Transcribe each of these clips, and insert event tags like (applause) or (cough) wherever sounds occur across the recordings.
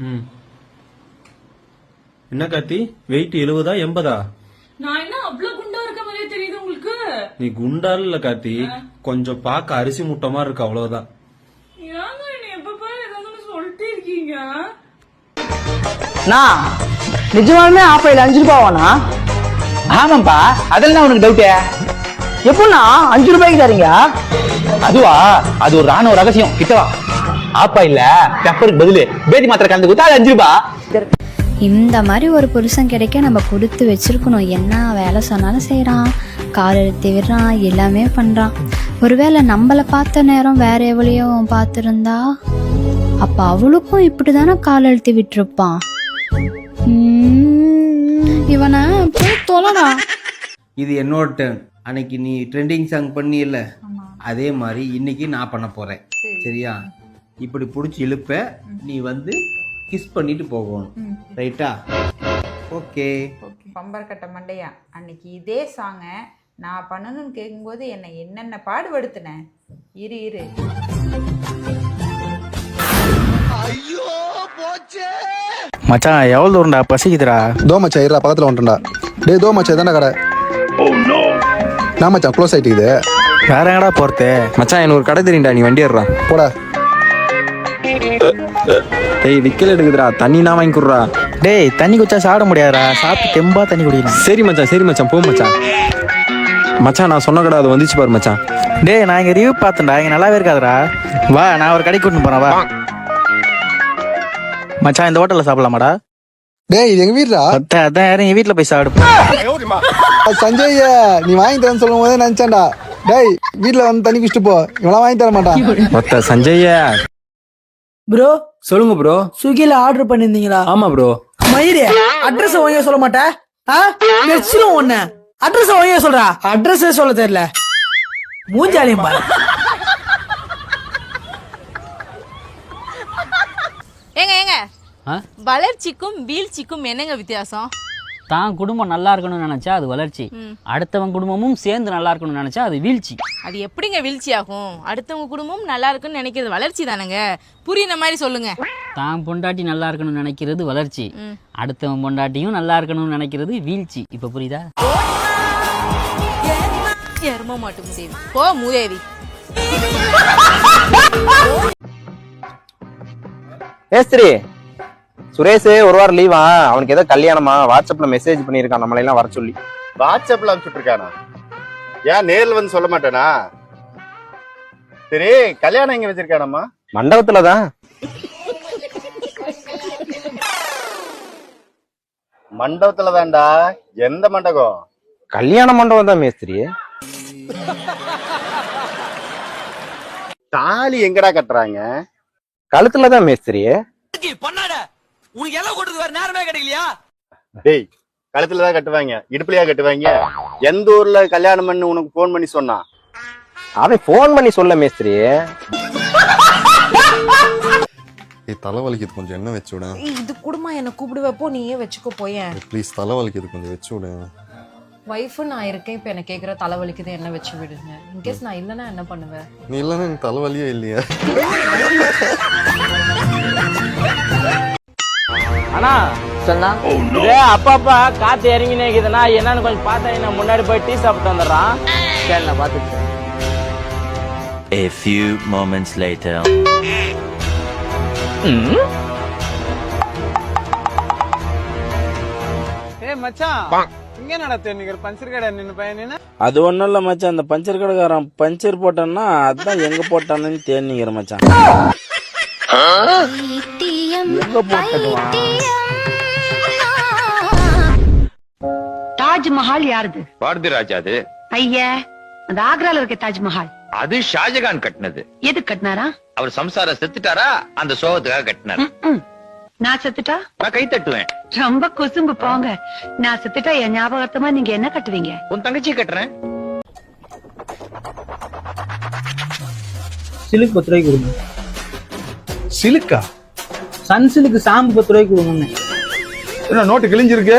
ம். என்ன கார்த்தி? வெயிட் எழுபதா எண்பதா? நான் என்ன அவ்வளவு குண்டா இருக்க மாதிரியே தெரியுது உங்களுக்கு? நீ குண்டா இல்ல கார்த்தி. கொஞ்சம் பார்க்க அரிசி முட்டை மாதிரி இருக்கு அவ்வளவுதான். நான் நிஜமாலுமே ஆப்பையில் அஞ்சு ரூபாவாண்ணா ஆமாப்பா அதெல்லாம் உனக்கு டவுட்டு எப்படிண்ணா அஞ்சு ரூபாய்க்கு தரீங்க? அதுவா? அது ஒரு ராணுவ ரகசியம். கிட்டவா ஆப்பா இல்ல? பெப்பருக்கு பதிலு. பேதி மாத்திரை கலந்து கொடுத்தா அது அஞ்சு ரூபாய் இந்த மாதிரி ஒரு புருஷன் கிடைக்க நம்ம கொடுத்து வச்சிருக்கணும். என்ன வேலை சொன்னாலும் செய்கிறான் கால் எழுத்தி விடுறான். எல்லாமே பண்ணுறான் ஒருவேளை நம்மளை பார்த்த நேரம் வேற எவ்வளையோ பார்த்துருந்தா அப்போ அவளுக்கும் இப்படி தானே கால் எழுத்தி விட்டுருப்பான்? உம், இவனை போய் தொலைடா. இது என்னோட டேர்ன் அன்னைக்கு நீ ட்ரெண்டிங் சாங் பண்ணியில்ல அதே மாதிரி இன்னைக்கு நான் பண்ண போறேன். சரியா? இப்படி பிடிச்சி இழுப்ப நீ வந்து கிஸ் பண்ணிட்டு போகணும். ரைட்டா ஓகே பம்பர் கட்ட மண்டையா? அன்னைக்கு இதே சாங்கை நான் பண்ணணும்னு கேட்கும்போது என்னை என்னென்ன பாடுபடுத்தினேன் இரு இரு. மச்சான் எவ்வளவு தூரம்டா? பசிக்குதுடா. தோ மச்சான் இருடா பக்கத்தில் வந்துட்டா டேய் தோ மச்சான் இதான்டா கடை. நான் மச்சான் க்ளோஸ் ஆயிட்டு இது வேற எங்கடா போறது? மச்சான் எனக்கு ஒரு கடை தெரியும்டா நீ வண்டி ஏறுறா போடா. டேய் விக்கல் எடுக்குதுடா. தண்ணினா வாங்கி குடுறா. டேய் தண்ணி குச்சா சாப்பிட முடியாதுடா. சாப்பிட்டு தெம்பா தண்ணி குடிக்கணும் சரி மச்சான் சரி மச்சான். போ மச்சான். மச்சான் நான் சொன்ன கடை அது வந்துச்சு பாரு மச்சான். டேய் நான் இங்க ரிவ்யூ பார்த்தேன்டா. இங்க நல்லாவே இருக்காதுடா. வா நான் ஒரு கடைக்கு கூட்டிட்டு போறேன் வா. மச்சான் இந்த ஹோட்டல்ல சாப்பிடலாமாடா? டேய் இது எங்க வீடுடா? அத்தை அதான் யாரும் என் வீட்டுல போய் சாப்பிடு. சஞ்சய் நீ வாங்கி தரேன்னு சொல்லும் போதே நினைச்சேன்டா. டேய் வீட்டில் வந்து தண்ணி குடிச்சிட்டு போ. இவெல்லாம் வாங்கி தர மாட்டான். மொத்த சஞ்சய்யா. ப்ரோ சொல்லுங்க ப்ரோ ஸ்விக்கில ஆர்டர் பண்ணிருந்தீங்களா ஆமா ப்ரோ மயிரே அட்ரஸ் ஒழுங்கா சொல்ல மாட்டேன் ஆ? வச்சிரும் ஒண்ணு அட்ரஸ் ஒழுங்கா சொல்றா? அட்ரஸே சொல்ல தெரியல. மூஞ்சாலியும் பாரு. ஏங்க ஏங்க. வளர்ச்சிக்கும் வீழ்ச்சிக்கும் என்னங்க வித்தியாசம்? தான் குடும்பம் நல்லா இருக்கணும்னு நினைச்சா அது வளர்ச்சி. அடுத்தவன் குடும்பமும் சேர்ந்து நல்லா இருக்கணும்னு நினைச்சா அது வீழ்ச்சி. அது எப்படிங்க வீழ்ச்சி ஆகும் அடுத்தவங்க குடும்பம் நல்லா இருக்குன்னு நினைக்கிறது வளர்ச்சி தானேங்க? புரியுற மாதிரி சொல்லுங்க. தான் பொண்டாட்டி நல்லா இருக்கணும்னு நினைக்கிறது வளர்ச்சி. அடுத்தவன் பொண்டாட்டியும் நல்லா இருக்கணும்னு நினைக்கிறது வீழ்ச்சி. இப்ப புரியுதா? எரும மாட்டு மூதேவி போ மூதேவி. ஏஸ்திரி சுரேஷ் ஒரு வாரம் லீவா அவனுக்கு ஏதோ கல்யாணமா? வாட்ஸ்அப்ல மெசேஜ் பண்ணியிருக்கான் நம்மளை எல்லாம் வர சொல்லி. வாட்ஸ்அப்ல அனுப்பிச்சுட்டு இருக்கானா ஏன் நேர்ல வந்து சொல்ல மாட்டானா? சரி கல்யாணம் எங்க வச்சிருக்கானம்மா? மண்டபத்துல தான். மண்டபத்துல தான்டா. எந்த மண்டபம்? கல்யாண மண்டபம் தான் மேஸ்திரி. தாலி எங்கடா கட்டுறாங்க? கழுத்துல தான் மேஸ்திரி டேய் கழுத்துல தான் கட்டுவாங்க. இடுப்புலயா கட்டுவாங்க? எந்த ஊர்ல கல்யாணம் பண்ணி உனக்கு போன் பண்ணி சொன்னான் அவன் ஃபோன் பண்ணி சொல்ல மேஸ்திரி. ஏய் தலைவலிக்குது கொஞ்சம். என்ன வச்சு விட. இது குடுமா என்னை கூப்பிடுவப்போ நீயே வச்சுக்கோ போயேன் ப்ளீஸ் தலைவலிக்குது கொஞ்சம். வச்சு விட. ஒய்ஃபு நான் இருக்கேன். இப்போ எனக்கு கேட்குற தலைவலிக்குது என்ன வச்சு விடுங்க இன்கேஸ் நான் இல்லைன்னா என்ன பண்ணுவேன் நீ இல்லைன்னா எனக்கு தலைவலியே இல்லையா. (laughs) அண்ணா சொன்னா? இதே அப்பா அப்பா காத்து இறங்கி நிக்குதுன்னா என்னன்னு கொஞ்சம் பார்த்தா என்ன முன்னாடி போய் டீ சாப்பிட்டு வந்துடுறான். சரி நான் பார்த்துட்டு A few moments later. ஏய் மச்சான் இங்க நடத்த இன்னைக்கு பஞ்சர் கடை நின்னு பையன் அது ஒண்ணும் இல்ல மச்சான். அந்த பஞ்சர் கடைக்காரன் பஞ்சர் போட்டான்னா அதான் எங்க போட்டான்னு தேடிக்கிறேன் மச்சான். தாஜ்மஹால் யாருது? பாரதி ராஜா அது. ஐயா அந்த ஆக்ரால இருக்க தாஜ்மஹால். அது ஷாஜகான் கட்டினது. எது கட்டினாரா? அவர் சம்சாரம் செத்துட்டாரா? அந்த சோகத்துக்காக கட்டினார். நான் செத்துட்டா? நான் கை தட்டுவேன். ரொம்ப குசும்பு போங்க. நான் செத்துட்டா என் ஞாபகார்த்தமா நீங்க என்ன கட்டுவீங்க? உன் தங்கச்சியை கட்டுறேன். சிலுக்கு பத்து ரூபாய்க்கு கொடுங்க. சிலுக்கா? சன் சிலுக்கு சாம்பு பத்து ரூபாய்க்கு கொடுங்க என்ன நோட்டு கிழிஞ்சிருக்கு?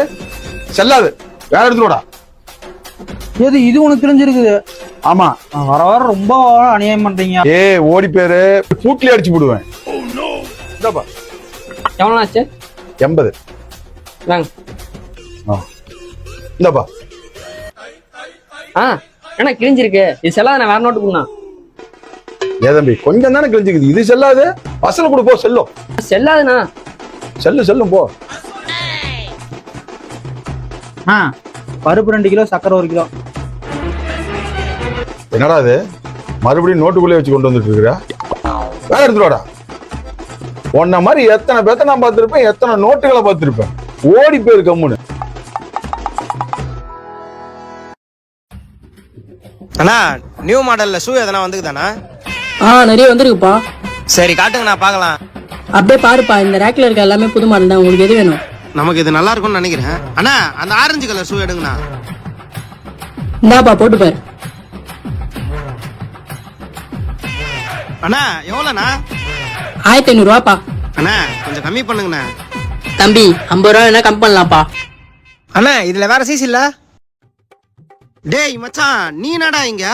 செல்லாது. வேற எடுத்துடா எது இது உனக்கு தெரிஞ்சிருக்குது ஆமா. வர வர ரொம்ப அநியாயம் பண்றீங்க. ஏ ஓடி பேரு. பூட்லயே அடிச்சு போடுவேன். இந்தாப்பா எவ்வளோ ஆச்சு எண்பது. வாங்க ஆ. இந்தாப்பா ஆ என்ன கிழிஞ்சிருக்கு? இது செல்லாத நான் வேற நோட்டு கொடுண்ணா. ஏ தம்பி கொஞ்சம் தானே கிழிஞ்சுக்குது இது செல்லாது அசல் கொடு போ செல்லும். செல்லாதுண்ணா. செல்லு செல்லும் போ. ஆ பருப்பு ரெண்டு கிலோ சக்கரை ஒரு கிலோ. என்னடா இது? மறுபடியும் நோட்டுக்குள்ளே வச்சு கொண்டு வந்துட்டு இருக்கிற? வேற எடுத்துடா உன்ன மாதிரி எத்தனை பேத்த நான் பார்த்திருப்பேன் எத்தனை நோட்டுகளை பார்த்திருப்பேன். ஓடி போயிரு கம்முன்னு. அண்ணா நியூ மாடல்ல ஷூ எதனா வந்துக்குதாண்ணா? ஆ நிறைய வந்திருக்குப்பா. சரி காட்டுங்க நான் பார்க்கலாம். அப்படியே பாருப்பா இந்த ரேக்ல இருக்க எல்லாமே புது மாடல் தான். உங்களுக்கு எது வேணும்? நமக்கு இது நல்லா இருக்கும்னு நினைக்கிறேன். அண்ணா அந்த ஆரஞ்சு கலர் ஷூ எடுங்கண்ணா. இந்தாப்பா போட்டு பாரு. அண்ணா எவ்வளோண்ணா? ஆயிரத்தி ஐநூறுவாப்பா. அண்ணா கொஞ்சம் கம்மி பண்ணுங்கண்ணா. தம்பி ஐம்பது ரூபா வேணா கம்மி பண்ணலாம்ப்பா. அண்ணா இதுல வேற சைஸ் இல்ல? டேய் மச்சான் நீ என்னடா இங்க?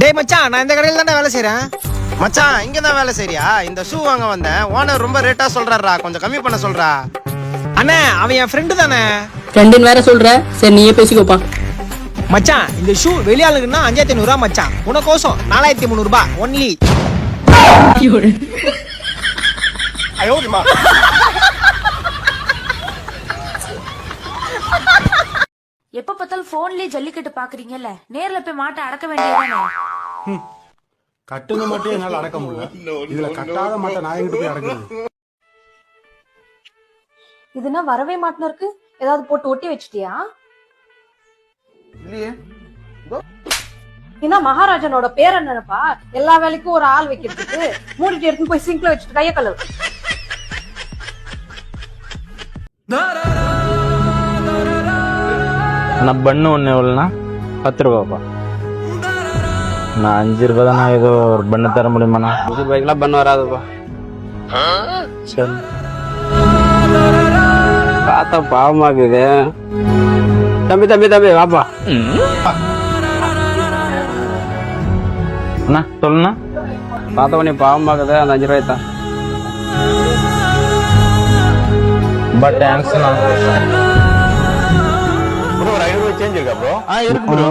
டேய் மச்சான் நான் இந்த கடையில் தானே வேலை செய்றேன். மச்சான் இங்க தான் வேலை செய்றியா? இந்த ஷூ வாங்க வந்தேன். ஓனர் ரொம்ப ரேட்டா சொல்றாரா கொஞ்சம் கம்மி பண்ண சொல்றா. அண்ணா அவன் என் ஃப்ரெண்டு தானே? ரெண்டுன்னு வேற சொல்ற. சரி நீயே பேசிக்கோப்பா. மச்சான் இந்த ஷூ வெளியாளுக்குன்னா அஞ்சாயிரத்தி ஐநூறுரூவா மச்சான். உனக்கோசம் நாலாயிரத்தி முந்நூறுபா ஒன்லி எப்ப போன்லயே ஜல்லிக்கட்டு பாக்குறீங்கல்ல? நேர்ல போய் மாட்டை அடக்க வேண்டியதானே கட்டுங்க மட்டும் என்னால அடக்க முடியல. இதுல கட்டாத மாட்டை நான் எங்கிட்டு போய் அடக்குறது? இதுனா வரவே மாட்டின இருக்கு? ஏதாவது போட்டு ஒட்டி வச்சிட்டியா? ஏன்னா மகாராஜனோட பேர் என்னப்பா எல்லா வேலைக்கும் ஒரு ஆள் வைக்கிறதுக்கு. மூடிட்டு எடுத்து போய் சிங்க்ல வச்சுட்டு கைய கழுவு. நான் பண்ணு ஒன்று எவ்வளோண்ணா பத்து ரூபாப்பா நான் அஞ்சு ரூபா தானே ஏதோ ஒரு பண்ணு தர முடியுமாண்ணா அஞ்சு ரூபாய்க்குலாம் பண்ணு வராதுப்பா சரி பார்த்தா பாவமாக்குது தம்பி தம்பி தம்பி வாப்பா அண்ணா சொல்லுண்ணா பார்த்த உடனே பாவமாக்குது அந்த அஞ்சு ரூபாய் தான் ரொம்ப தேங்க்ஸ்ண்ணா சேஞ்ச் இருக்கா ப்ரோ ஆ இருக்கு ப்ரோ